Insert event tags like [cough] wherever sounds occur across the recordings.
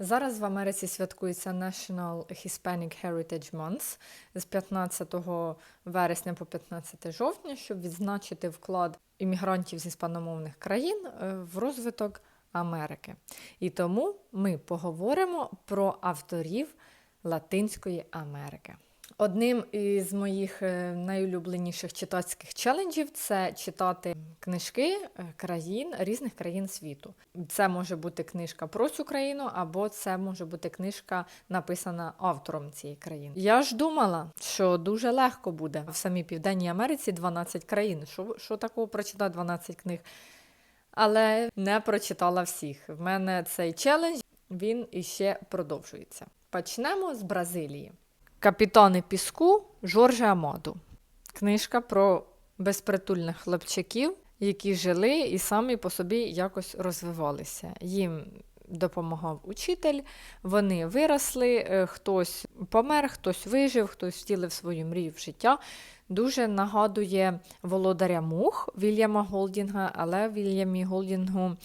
Зараз в Америці святкується National Hispanic Heritage Month з 15 вересня по 15 жовтня, щоб відзначити вклад іммігрантів з іспаномовних країн е, в розвиток Америки. І тому ми поговоримо про авторів Латинської Америки. Одним із моїх е, найулюбленіших читацьких челенджів це читати книжки е, країн різних країн світу. Це може бути книжка про цю країну, або це може бути книжка, написана автором цієї країни. Я ж думала, що дуже легко буде в самій Південній Америці 12 країн. Що, що такого прочитати 12 книг? Але не прочитала всіх. В мене цей челендж він іще продовжується. Почнемо з Бразилії. Капітани піску Жоржа Амаду. Книжка про безпритульних хлопчаків, які жили і самі по собі якось розвивалися. Їм допомагав учитель, вони виросли, е, хтось помер, хтось вижив, хтось втілив свою мрію в життя. Дуже нагадує володаря мух Вільяма Голдінга, але Вільямі Голдінгу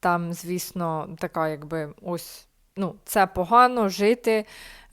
там, звісно, така, якби ось. Ну, це погано жити,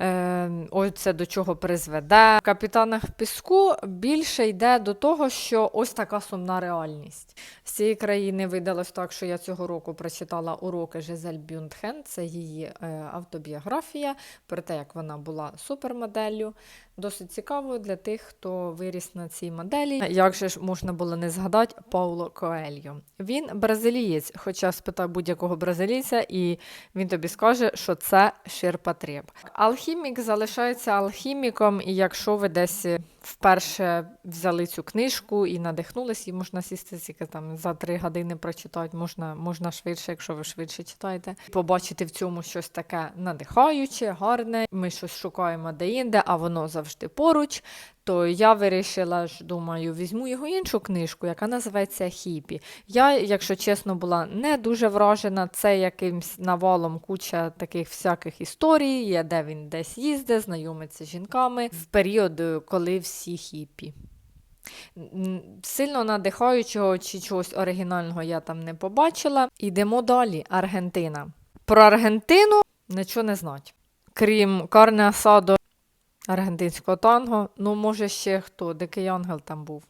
е, ось це до чого призведе. В капітанах піску більше йде до того, що ось така сумна реальність. З цієї країни видалось так, що я цього року прочитала уроки Жизель Бюндхен, це її е, автобіографія про те, як вона була супермоделлю. Досить цікаво для тих, хто виріс на цій моделі. Як же ж можна було не згадати Пауло Коельо? Він бразилієць, хоча спитай будь-якого бразилійця, і він тобі скаже, що це ширпотреб. Алхімік залишається алхіміком, і якщо ви десь вперше взяли цю книжку і надихнулись, і можна сісти тільки там за три години прочитати, можна, можна швидше, якщо ви швидше читаєте. Побачити в цьому щось таке надихаюче, гарне. Ми щось шукаємо де-інде, а воно завжди поруч. То я вирішила ж, думаю, візьму його іншу книжку, яка називається Хіпі. Я, якщо чесно, була не дуже вражена. Це якимсь навалом куча таких всяких історій, є, де він десь їздить, знайомиться з жінками в період, коли всі хіпі. Сильно надихаючого чи чогось оригінального я там не побачила. Ідемо далі. Аргентина. Про Аргентину нічого не знать. Крім Карне Асадо аргентинського танго. Ну, може, ще хто, Дикий Ангел там був.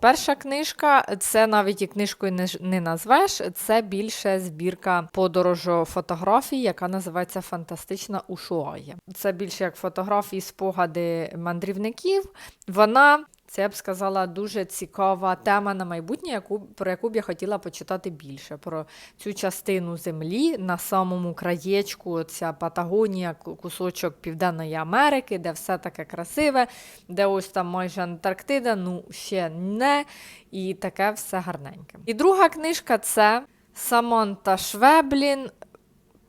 Перша книжка, це навіть і книжкою не, не назвеш, це більше збірка подорожу фотографій, яка називається Фантастична Ушуая. Це більше як фотографії, спогади мандрівників. Вона. Це я б сказала дуже цікава тема на майбутнє, яку про яку б я хотіла почитати більше. Про цю частину землі на самому краєчку, ця Патагонія, кусочок Південної Америки, де все таке красиве, де ось там майже Антарктида, ну ще не, і таке все гарненьке. І друга книжка це Саманта Швеблін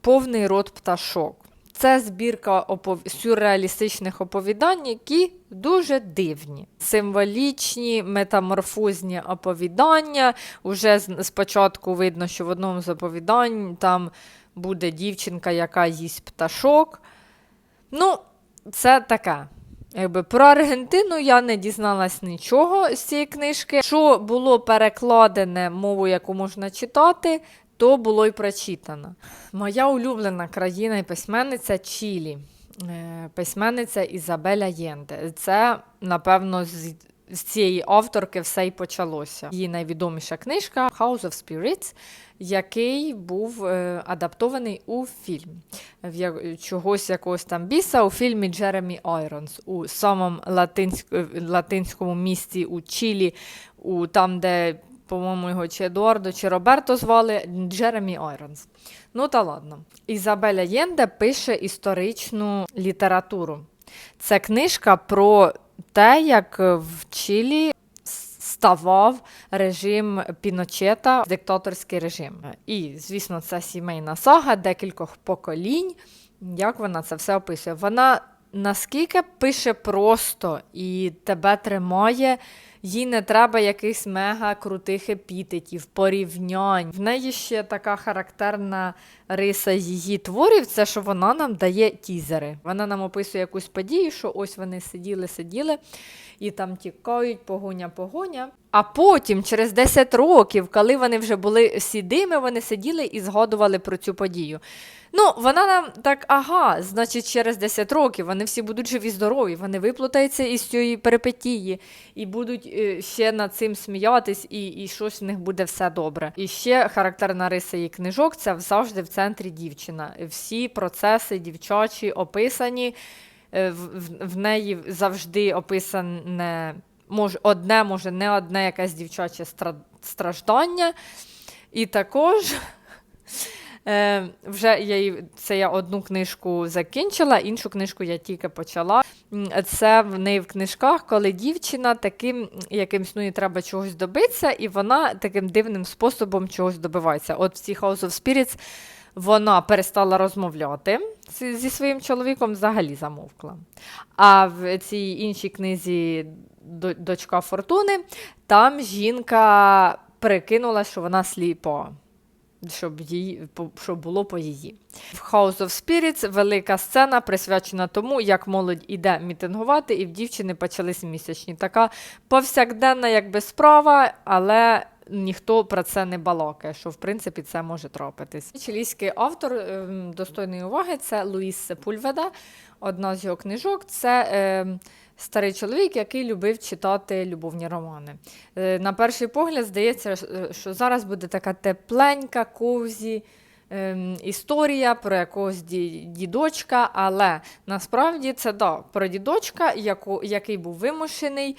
Повний рот пташок. Це збірка опов... сюрреалістичних оповідань, які дуже дивні, символічні, метаморфозні оповідання. Уже спочатку видно, що в одному з оповідань там буде дівчинка, яка їсть пташок. Ну, це таке. Якби про Аргентину я не дізналась нічого з цієї книжки. Що було перекладене мовою, яку можна читати, то було й прочитано. Моя улюблена країна і письменниця Чилі, Е, письменниця Ізабеля Єнде. Це, напевно, з, з цієї авторки все й почалося. Її найвідоміша книжка House of Spirits, який був е, адаптований у фільм. В чогось якогось там біса у фільмі Джеремі Айронс у самому латинськ, латинському місті у Чилі, у, там, де, по-моєму, його чи Едуардо, чи Роберто звали Джеремі Айронс. Ну та ладно. Ізабеля Єнде пише історичну літературу. Це книжка про те, як в Чилі ставав режим Піночета, диктаторський режим. І, звісно, це сімейна сага декількох поколінь. Як вона це все описує? Вона наскільки пише просто і тебе тримає, їй не треба якихось мега крутих епітетів, порівнянь. В неї ще така характерна риса її творів, це що вона нам дає тізери. Вона нам описує якусь подію, що ось вони сиділи, сиділи і там тікають, погоня, погоня. А потім, через 10 років, коли вони вже були сідими, вони сиділи і згадували про цю подію. Ну, вона нам так, ага, значить, через 10 років вони всі будуть живі, здорові, вони виплутаються із цієї перипетії і будуть ще над цим сміятись, і, і щось в них буде все добре. І ще характерна риса її книжок це завжди в центрі дівчина. Всі процеси дівчачі описані, е, в, в, неї завжди описане може, одне, може, не одне якесь дівчаче стра- страждання. І також. [laughs] Е, вже я це я одну книжку закінчила, іншу книжку я тільки почала. Це в неї в книжках, коли дівчина таким якимсь ну, їй треба чогось добитися, і вона таким дивним способом чогось добивається. От в цій House of Spirits вона перестала розмовляти зі своїм чоловіком, взагалі замовкла. А в цій іншій книзі Дочка Фортуни там жінка прикинула, що вона сліпа щоб, її, щоб було по її. В House of Spirits велика сцена присвячена тому, як молодь іде мітингувати, і в дівчини почались місячні. Така повсякденна якби справа, але ніхто про це не балакає, що в принципі це може трапитись. Чилійський автор ем, достойної уваги це Луїс Сепульведа. Одна з його книжок це. Старий чоловік, який любив читати любовні романи. Е, На перший погляд здається, е, що зараз буде така тепленька, ковзі ем, історія про якогось ді- дідочка, але насправді це да, про дідочка, яку, який був вимушений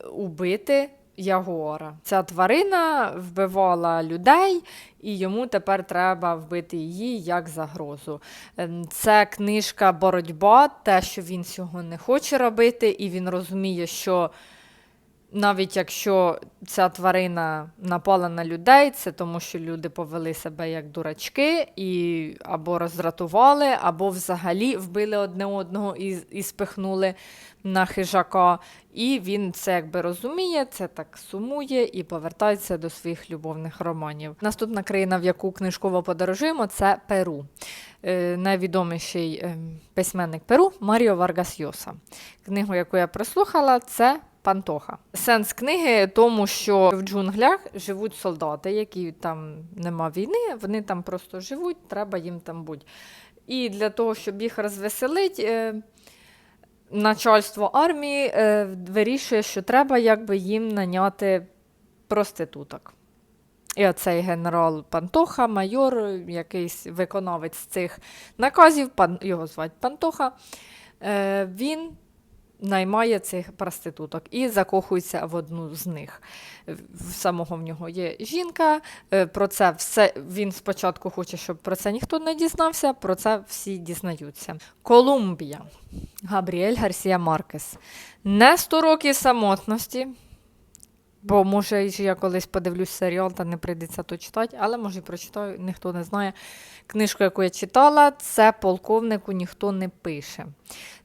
е, убити ягуара. Ця тварина вбивала людей, і йому тепер треба вбити її як загрозу. Ем, Це книжка Боротьба, те, що він цього не хоче робити, і він розуміє, що навіть якщо ця тварина напала на людей, це тому, що люди повели себе як дурачки, і або роздратували, або взагалі вбили одне одного і, і спихнули на хижака. І він це якби розуміє, це так сумує і повертається до своїх любовних романів. Наступна країна, в яку книжково подорожуємо, це Перу. Е, найвідоміший е, письменник Перу Маріо Варгас Йоса. Книгу, яку я прослухала, це Пантоха. Сенс книги тому, що в джунглях живуть солдати, які там нема війни, вони там просто живуть, треба їм там бути. І для того, щоб їх розвеселити, е, начальство армії е, вирішує, що треба якби їм наняти проституток. І оцей генерал Пантоха, майор, якийсь виконавець цих наказів, пан, його звати Пантоха, е, він наймає цих проституток і закохується в одну з них. Самого в нього є жінка. е, Про це все він спочатку хоче, щоб про це ніхто не дізнався. Про це всі дізнаються. Колумбія. Габріель Гарсія Маркес. Не 100 років самотності. Бо може я колись подивлюсь серіал, та не прийдеться то читати, але може прочитаю, ніхто не знає. Книжку, яку я читала, це полковнику ніхто не пише.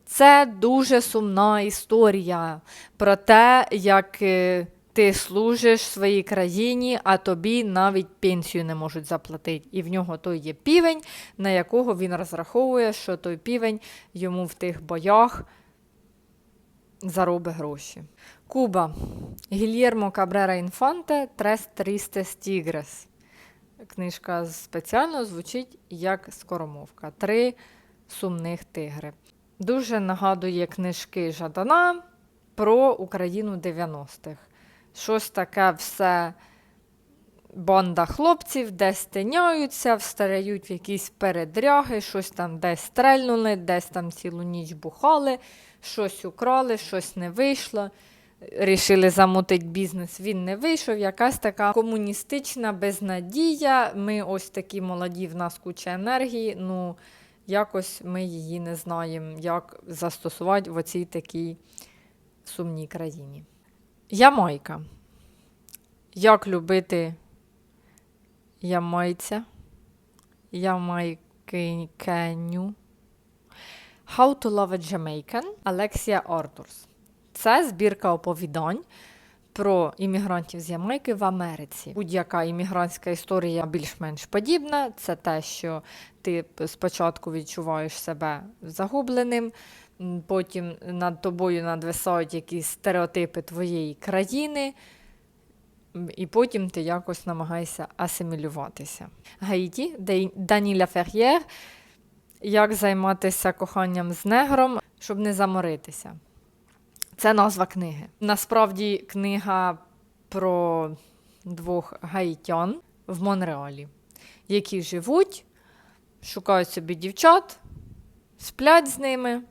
Це дуже сумна історія про те, як е, ти служиш своїй країні, а тобі навіть пенсію не можуть заплатити. І в нього той є півень, на якого він розраховує, що той півень йому в тих боях заробить гроші. Куба. Гільєрмо Кабрера Інфанте Трес Трістес Тігрес. Книжка спеціально звучить як скоромовка. Три сумних тигри. Дуже нагадує книжки Жадана про Україну 90-х. Щось таке все банда хлопців десь тиняються, встають в якісь передряги, щось там десь стрельнули, десь там цілу ніч бухали, щось украли, щось не вийшло. Рішили замутити бізнес, він не вийшов. Якась така комуністична безнадія. Ми ось такі молоді, в нас куча енергії. Ну, якось ми її не знаємо, як застосувати в оцій такій сумній країні. Ямайка. Як любити ямайця, ямайкиню. How to love a Jamaican Алексія Артурс. Це збірка оповідань про іммігрантів з Ямайки в Америці. Будь-яка іммігрантська історія більш-менш подібна. Це те, що ти спочатку відчуваєш себе загубленим, потім над тобою надвисають якісь стереотипи твоєї країни. і потім ти якось намагаєшся асимілюватися. Гаїті, Даніля Фер'єр, як займатися коханням з негром, щоб не заморитися. Це назва книги. Насправді книга про двох гаїтян в Монреалі, які живуть, шукають собі дівчат, сплять з ними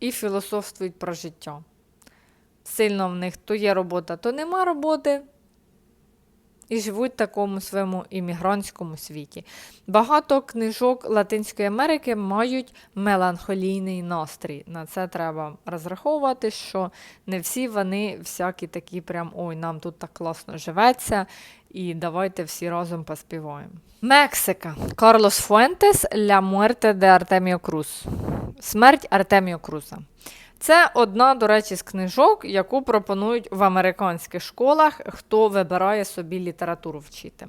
і філософствують про життя. Сильно в них то є робота, то нема роботи. І живуть в такому своєму іммігрантському світі. Багато книжок Латинської Америки мають меланхолійний настрій. На це треба розраховувати, що не всі вони всякі такі, прям ой, нам тут так класно живеться, і давайте всі разом поспіваємо. Мексика. Карлос Фуентес Ля Муерте де Артеміо Круз. Смерть Артеміо Круза. Це одна, до речі, з книжок, яку пропонують в американських школах, хто вибирає собі літературу вчити.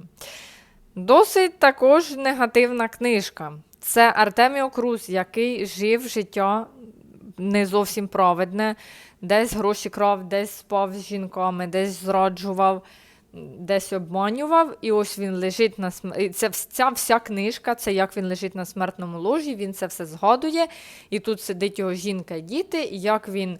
Досить також негативна книжка. Це Артеміо Круз, який жив життя не зовсім праведне, десь гроші крав, десь спав з жінками, десь зраджував, десь обманював. І ось він лежить на см... і це ця вся книжка, це як він лежить на смертному ложі, він це все згадує. І тут сидить його жінка і діти, і як він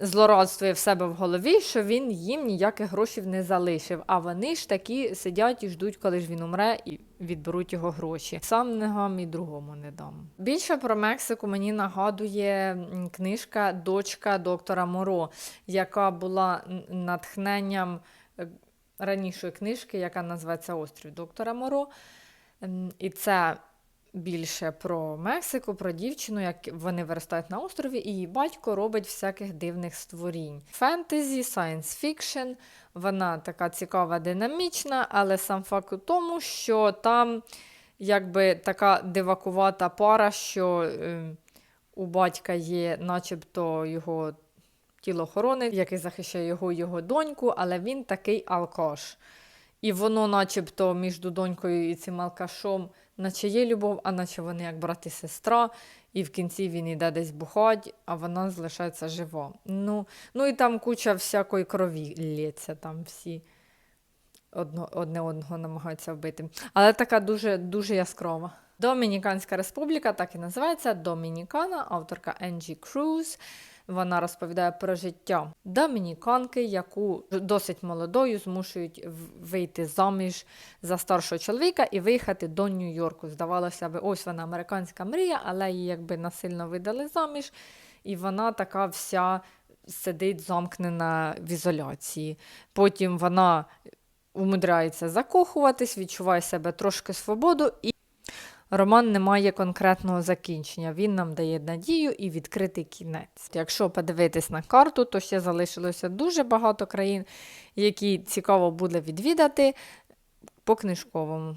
злорадствує в себе в голові, що він їм ніяких грошей не залишив. А вони ж такі сидять і ждуть, коли ж він умре, і відберуть його гроші. Сам не гам і другому не дам. Більше про Мексику мені нагадує книжка Дочка доктора Моро, яка була натхненням е, ранішої книжки, яка називається Острів доктора Моро. Ем, І це більше про Мексику, про дівчину, як вони виростають на острові, і її батько робить всяких дивних створінь. Фентезі, сайенс фікшн. Вона така цікава, динамічна, але сам факт у тому, що там якби така дивакувата пара, що е, у батька є, начебто, його тілоохоронець, який захищає його і його доньку, але він такий алкаш. І воно, начебто, між донькою і цим алкашом, наче є любов, а наче вони як брат і сестра, і в кінці він іде десь бухать, а вона залишається жива. Ну, ну і там куча всякої крові лється, там всі одно, одне одного намагаються вбити. Але така дуже, дуже яскрава. Домініканська республіка так і називається Домінікана, авторка Енджі Круз. Вона розповідає про життя домініканки, яку досить молодою змушують вийти заміж за старшого чоловіка і виїхати до Нью-Йорку. Здавалося б, ось вона американська мрія, але її якби насильно видали заміж, і вона така вся сидить замкнена в ізоляції. Потім вона умудряється закохуватись, відчуває себе трошки свободу і. Роман не має конкретного закінчення. Він нам дає надію і відкритий кінець. Якщо подивитись на карту, то ще залишилося дуже багато країн, які цікаво буде відвідати по книжковому.